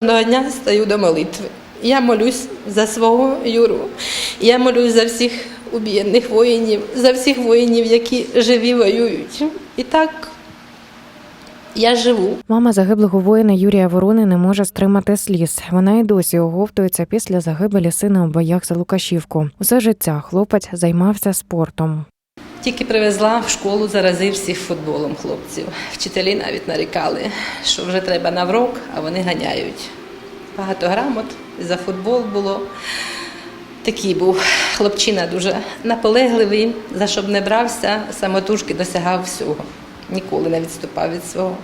Одного дня стаю до молитви. Я молюсь за свого Юру. Я молюсь за всіх убієнних воїнів, за всіх воїнів, які живі воюють. І так я живу. Мама загиблого воїна Юрія Ворони не може стримати сліз. Вона й досі оговтується після загибелі сина у боях за Лукашівку. Усе життя хлопець займався спортом. Тільки привезла в школу, заразив всіх футболом хлопців. Вчителі навіть нарікали, що вже треба на врок, а вони ганяють. Багато грамот за футбол було. Такий був хлопчина дуже наполегливий, за що б не брався, самотужки досягав всього. Ніколи не відступав від свого,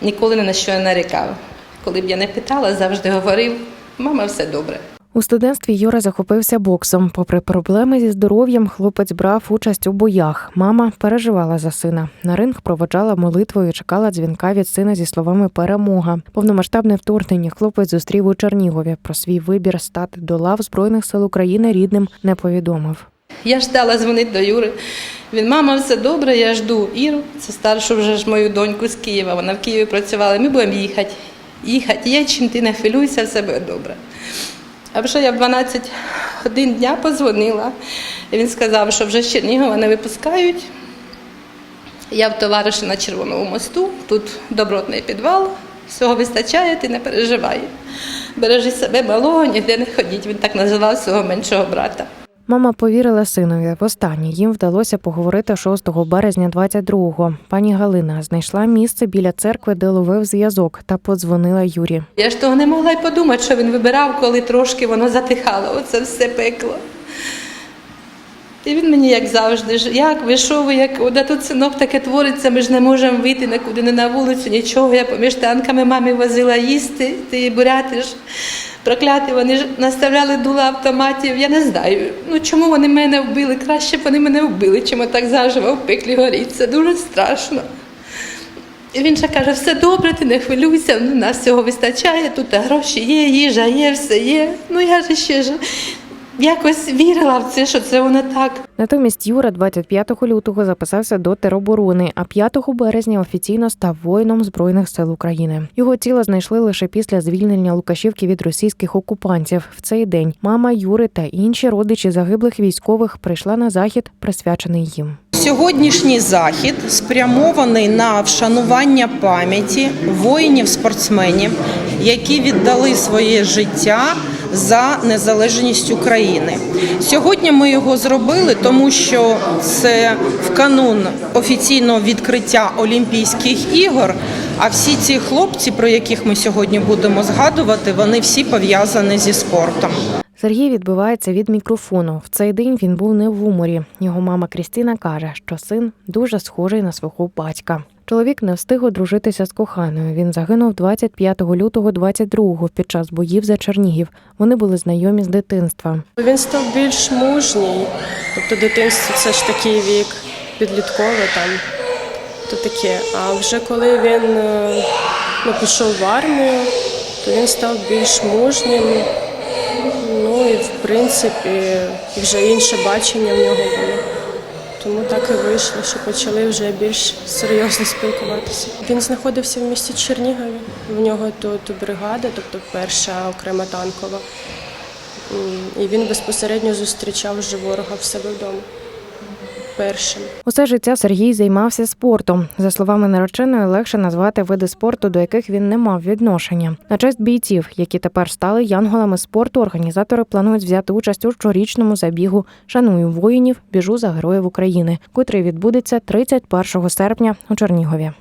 ніколи ні на що не нарікав. Коли б я не питала, завжди говорив: мама, все добре. У студентстві Юра захопився боксом. Попри проблеми зі здоров'ям, хлопець брав участь у боях. Мама переживала за сина. На ринг проводжала молитвою чекала дзвінка від сина зі словами перемога. Повномасштабне вторгнення хлопець зустрів у Чернігові. Про свій вибір стати до лав збройних сил України рідним не повідомив. Я ждала дзвонити до Юри. Він, мама, все добре, я жду Іру, це старшу вже ж мою доньку з Києва. Вона в Києві працювала. Ми будемо їхати. Їхати є чим, ти не хвилюйся, все буде добре. А вже я в 12 годин дня позвонила. І він сказав, що вже Чернігова не випускають. Я в товариші на Червоному мосту, тут добротний підвал, всього вистачає, ти не переживай. Бережи себе малого, ніде не ходіть. Він так називав свого меншого брата. Мама повірила синові. Востаннє їм вдалося поговорити 6 березня 22-го. Пані Галина знайшла місце біля церкви, де ловив зв'язок, та подзвонила Юрі. Я ж того не могла й подумати, що він вибирав, коли трошки воно затихало. Оце все пекло. І він мені, як завжди, ж, як ви що ви, як де тут синок таке твориться, ми ж не можемо вийти нікуди, не на вулицю, нічого. Я поміж танками мамі возила їсти, ти буряти ж. Прокляті, вони ж наставляли дула автоматів. Я не знаю. Ну чому вони мене вбили? Краще б вони мене вбили, чим так заживо в пеклі горіть. Це дуже страшно. І він ще каже, все добре, ти не хвилюйся, ну, нас всього вистачає, тут гроші є, їжа є, все є. Ну я ж ще ж якось вірила в це, що це воно так. Натомість Юра 25 лютого записався до тероборони, а 5 березня офіційно став воїном збройних сил України. Його тіло знайшли лише після звільнення Лукашівки від російських окупантів. В цей день мама Юри та інші родичі загиблих військових прийшла на захід, присвячений їм. Сьогоднішній захід спрямований на вшанування пам'яті воїнів-спортсменів, які віддали своє життя за незалежність України. Сьогодні ми його зробили, тому що це в канун офіційного відкриття Олімпійських ігор. А всі ці хлопці, про яких ми сьогодні будемо згадувати, вони всі пов'язані зі спортом. Сергій відбивається від мікрофону. В цей день він був не в уморі. Його мама Крістіна каже, що син дуже схожий на свого батька. Чоловік не встиг одружитися з коханою. Він загинув 25 лютого 22-го під час боїв за Чернігів. Вони були знайомі з дитинства. Він став більш мужній, тобто дитинство це ж такий вік підлітковий там, то таке. А вже коли він е, ну, пішов в армію, то він став більш мужнім. Ну і в принципі вже інше бачення в нього було. Тому так і вийшло, що почали вже більш серйозно спілкуватися. Він знаходився в місті Чернігові. В нього тут бригада, тобто перша окрема танкова. І він безпосередньо зустрічав вже ворога в себе вдома. Першим. Усе життя Сергій займався спортом. За словами нареченої, легше назвати види спорту, до яких він не мав відношення. На честь бійців, які тепер стали янголами спорту, організатори планують взяти участь у щорічному забігу Шаную воїнів, біжу за героїв України, котрий відбудеться 31 серпня у Чернігові.